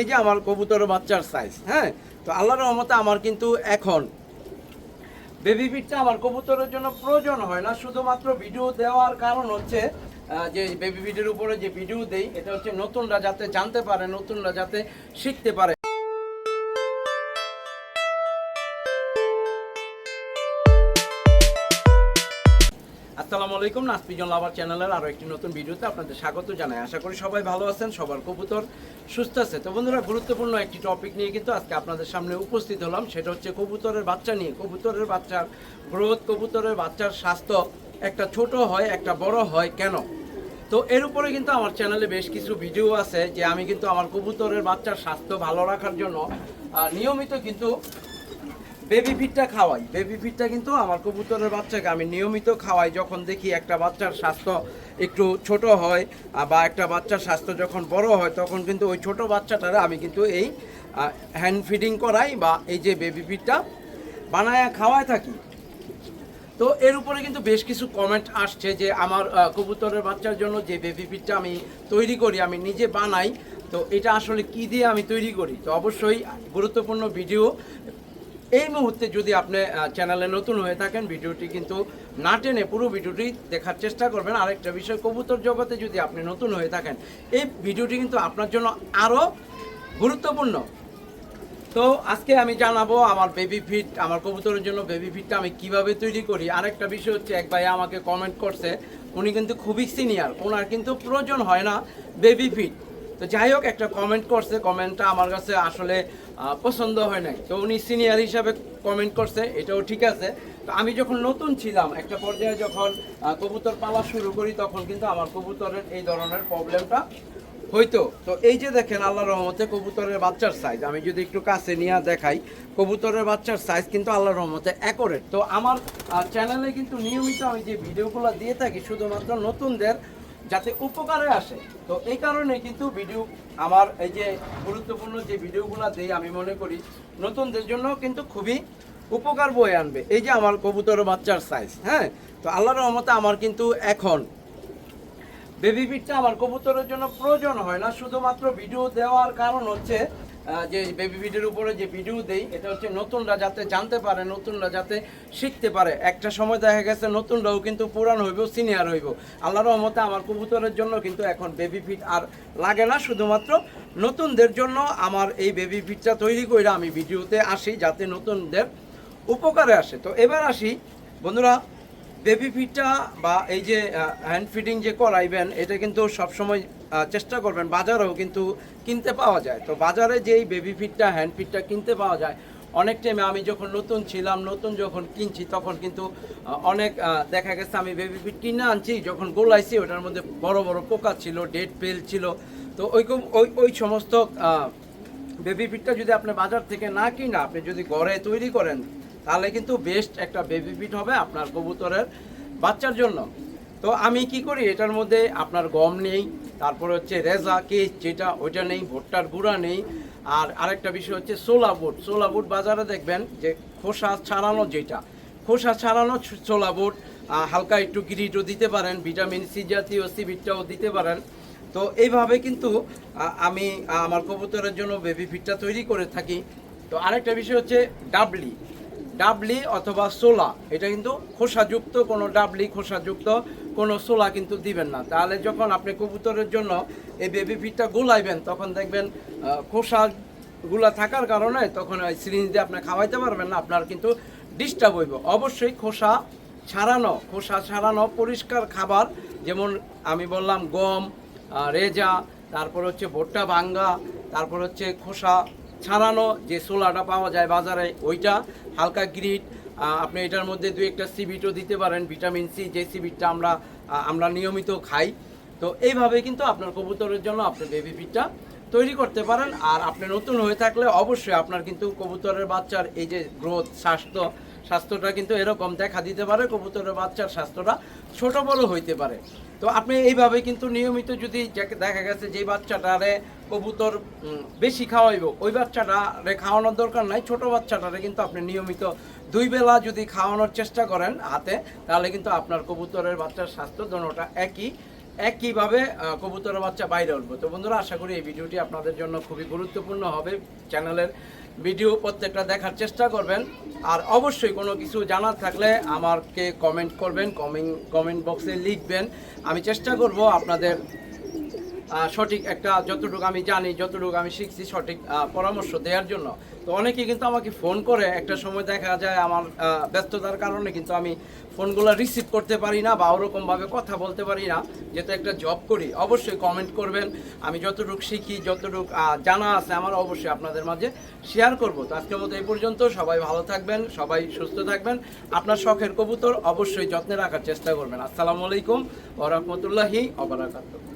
এই যে আমার কবুতর বাচ্চার সাইজ হ্যাঁ? তো আল্লাহর রহমতে আমার কিন্তু এখন বেবি ফিটটা আমার কবুতরের জন্য প্রয়োজন হয় না। শুধুমাত্র ভিডিও দেওয়ার কারণ হচ্ছে যে বেবি ফিটের উপরে যে ভিডিও দেই, এটা হচ্ছে নতুনরা যাতে জানতে পারে, নতুনরা যাতে শিখতে পারে। আসসালামু আলাইকুম নাসপিজন লাভার চ্যানেলের আরও একটি নতুন ভিডিওতে আপনাদের স্বাগত জানাই। আশা করি সবাই ভালো আছেন, সবার কবুতর সুস্থ আছে। তো বন্ধুরা, গুরুত্বপূর্ণ একটি টপিক নিয়ে কিন্তু আজকে আপনাদের সামনে উপস্থিত হলাম। সেটা হচ্ছে কবুতরের বাচ্চা নিয়ে। কবুতরের বাচ্চার গ্রোথ, কবুতরের বাচ্চার স্বাস্থ্য একটা ছোট হয়, একটা বড় হয় কেন? তো এর উপরে কিন্তু আমার চ্যানেলে বেশ কিছু ভিডিও আছে যে আমি কিন্তু আমার কবুতরের বাচ্চার স্বাস্থ্য ভালো রাখার জন্য নিয়মিত কিন্তু বেবি ফিডটা খাওয়াই। বেবি ফিডটা কিন্তু আমার কবুতরের বাচ্চাকে আমি নিয়মিত খাওয়াই যখন দেখি একটা বাচ্চার স্বাস্থ্য একটু ছোট হয় বা একটা বাচ্চার স্বাস্থ্য যখন বড় হয়, তখন কিন্তু ওই ছোট বাচ্চাটারে আমি কিন্তু এই হ্যান্ড ফিডিং করাই বা এই যে বেবি ফিডটা বানায় খাওয়ায় থাকি। তো এর উপরে কিন্তু বেশ কিছু কমেন্ট আসছে যে আমার কবুতরের বাচ্চার জন্য যে বেবি ফিডটা আমি তৈরি করি, আমি নিজে বানাই, তো এটা আসলে কি দিয়ে আমি তৈরি করি? তো অবশ্যই গুরুত্বপূর্ণ ভিডিও এই মুহূর্তে যদি আপনি চ্যানেলে নতুন হয়ে থাকেন, ভিডিওটি কিন্তু না টেনে পুরো ভিডিওটি দেখার চেষ্টা করবেন। আরেকটা বিষয়, কবুতর জগতে যদি আপনি নতুন হয়ে থাকেন, এই ভিডিওটি কিন্তু আপনার জন্য আরও গুরুত্বপূর্ণ। তো আজকে আমি জানাব আমার বেবি ফিট আমার কবুতরের জন্য বেবি ফিটটা আমি কীভাবে তৈরি করি। আরেকটা বিষয় হচ্ছে, এক ভাই আমাকে কমেন্ট করছে, উনি কিন্তু খুবই সিনিয়র ওনার কিন্তু প্রয়োজন হয় না বেবি ফিট তো যাই হোক, একটা কমেন্ট করছে। কমেন্টটা আমার কাছে আসলে পছন্দ হয় নাই। তো উনি সিনিয়র হিসাবে কমেন্ট করছে, এটাও ঠিক আছে। তো আমি যখন নতুন ছিলাম, একটা পর্যায়ে যখন কবুতর পালা শুরু করি, তখন কিন্তু আমার কবুতরের এই ধরনের প্রবলেমটা হয়তো তো এই যে দেখেন, আল্লাহ রহমতে কবুতরের বাচ্চার সাইজ আমি যদি একটু কাছে নিয়ে দেখাই, কবুতরের বাচ্চার সাইজ কিন্তু আল্লাহ রহমতে অ্যাকোরেট তো আমার চ্যানেলে কিন্তু নিয়মিত আমি যে ভিডিওগুলো দিয়ে থাকি, শুধুমাত্র নতুনদের যাতে উপকারে আসে। তো এই কারণে কিন্তু ভিডিও আমার এই যে গুরুত্বপূর্ণ যে ভিডিওগুলো দিই, আমি মনে করি নতুনদের জন্য কিন্তু খুবই উপকার বয়ে আনবে। এই যে আমার কবুতর বাচ্চার সাইজ হ্যাঁ? তো আল্লাহর রহমতে আমার কিন্তু এখন বেবি ফিটটা আমার কবুতরের জন্য প্রয়োজন হয় না। শুধুমাত্র ভিডিও দেওয়ার কারণ হচ্ছে যে বেবি ফিডের উপরে যে ভিডিও দেই, এটা হচ্ছে নতুনরা যাতে জানতে পারে, নতুনরা যাতে শিখতে পারে। একটা সময় দেখা গেছে নতুনরাও কিন্তু পুরান হইব সিনিয়র হইব। আল্লাহ রহমতে আমার কবুতরের জন্য কিন্তু এখন বেবি ফিট আর লাগে না, শুধুমাত্র নতুনদের জন্য আমার এই বেবি ফিটটা তৈরি করে আমি ভিডিওতে আসি, যাতে নতুনদের উপকারে আসে। তো এবার আসি, বন্ধুরা বেবি ফিডটা বা এই যে হ্যান্ড ফিডিং যে করাইবেন এটা কিন্তু সবসময় চেষ্টা করবেন। বাজারেও কিন্তু কিনতে পাওয়া যায়। তো বাজারে যেই বেবি ফিডটা হ্যান্ড ফিডটা কিনতে পাওয়া যায়, অনেক টাইমে আমি যখন নতুন ছিলাম, নতুন যখন কিনছি, তখন কিন্তু অনেক দেখা গেছে আমি বেবি ফিড কিনে আনছি, যখন গোলাইছি, ওটার মধ্যে বড় বড় পোকা ছিল ডেড পেল ছিল। তো ওই কম- ওই ওই সমস্ত বেবি ফিডটা যদি আপনি বাজার থেকে না কিনা, আপনি যদি ঘরে তৈরি করেন তাহলে কিন্তু বেস্ট একটা বেবি ফিট হবে আপনার কবুতরের বাচ্চার জন্য। তো আমি কি করি, এটার মধ্যে আপনার গম নেই, তারপর হচ্ছে রেজা কেস যেটা, ওইটা নেই, ভুট্টার গুঁড়া নেই, আর আরেকটা বিষয় হচ্ছে সোলা বুট। সোলা বুট বাজারে দেখবেন যে খোসা ছাড়ানো যেটা, খোসা ছাড়ানো ছোলা বুট হালকা একটু গিরিটও দিতে পারেন, ভিটামিন সি জাতীয় সিবিটটাও দিতে পারেন। তো এইভাবে কিন্তু আমি আমার কবুতরের জন্য বেবি ফিটটা তৈরি করে থাকি। তো আরেকটা বিষয় হচ্ছে ডাবলি। ডাবলি অথবা সোলা, এটা কিন্তু খোসাযুক্ত, কোনো ডাবলি খোসাযুক্ত, কোনো সোলা কিন্তু দিবেন না। তাহলে যখন আপনি কবুতরের জন্য এই বেবি ফিডটা গোলাইবেন, তখন দেখবেন খোসাগুলা থাকার কারণে তখন ওই সিরিঞ্জ দিয়ে আপনি খাওয়াইতে পারবেন না, আপনার কিন্তু ডিস্টার্ব হইব। অবশ্যই খোসা ছাড়ানো খোসা ছাড়ানো পরিষ্কার খাবার, যেমন আমি বললাম গম রেজা, তারপর হচ্ছে ভুট্টা ভাঙ্গা, তারপর হচ্ছে খোসা ছাড়ানো যে সোলাটা পাওয়া যায় বাজারে, ওইটা হালকা গ্রিড আপনি এটার মধ্যে দু একটা সিবিটও দিতে পারেন, ভিটামিন সি, যে সিবিটটা আমরা আমরা নিয়মিত খাই। তো এইভাবে কিন্তু আপনার কবুতরের জন্য আপনার বেবি ফিডটা তৈরি করতে পারেন। আর আপনি নতুন হয়ে থাকলে অবশ্যই আপনার কিন্তু কবুতরের বাচ্চার এই যে গ্রোথ স্বাস্থ্য, স্বাস্থ্যটা কিন্তু এরকম দেখা দিতে পারে। কবুতরের বাচ্চার স্বাস্থ্যটা ছোট বড় হইতে পারে। তো আপনি এইভাবে কিন্তু নিয়মিত যদি দেখা গেছে যে বাচ্চাটারে কবুতর বেশি খাওয়াইব, ওই বাচ্চাটারে খাওয়ানোর দরকার নাই। ছোট বাচ্চাটারে কিন্তু আপনি নিয়মিত দুই বেলা যদি খাওয়ানোর চেষ্টা করেন হাতে, তাহলে কিন্তু আপনার কবুতরের বাচ্চার স্বাস্থ্য দোনোটা একই। একইভাবে কবুতরের বাচ্চা বাইরে উঠবো। তো বন্ধুরা, আশা করি এই ভিডিওটি আপনাদের জন্য খুবই গুরুত্বপূর্ণ হবে। চ্যানেলের ভিডিও প্রত্যেকটা দেখার চেষ্টা করবেন। আর অবশ্যই কোনো কিছু জানার থাকলে আমাকে কমেন্ট করবেন কমেন্ট কমেন্ট বক্সে লিখবেন। আমি চেষ্টা করব আপনাদের সঠিক একটা যতটুকু আমি জানি, যতটুকু আমি শিখছি সঠিক পরামর্শ দেওয়ার জন্য। তো অনেকে কিন্তু আমাকে ফোন করে, একটা সময় দেখা যায় আমার ব্যস্ততার কারণে কিন্তু আমি ফোনগুলো রিসিভ করতে পারি না বা ওরকমভাবে কথা বলতে পারি না। যেহেতু একটা জব করি, অবশ্যই কমেন্ট করবেন। আমি যতটুকু শিখি, যতটুকু জানা আছে আমার অবশ্যই আপনাদের মাঝে শেয়ার করব। তো আজকের মতো এই পর্যন্ত, সবাই ভালো থাকবেন, সবাই সুস্থ থাকবেন। আপনার শখের কবুতর অবশ্যই যত্নে রাখার চেষ্টা করবেন। আসসালামু আলাইকুম ওরহমতুল্লাহি অবরাকাতুহ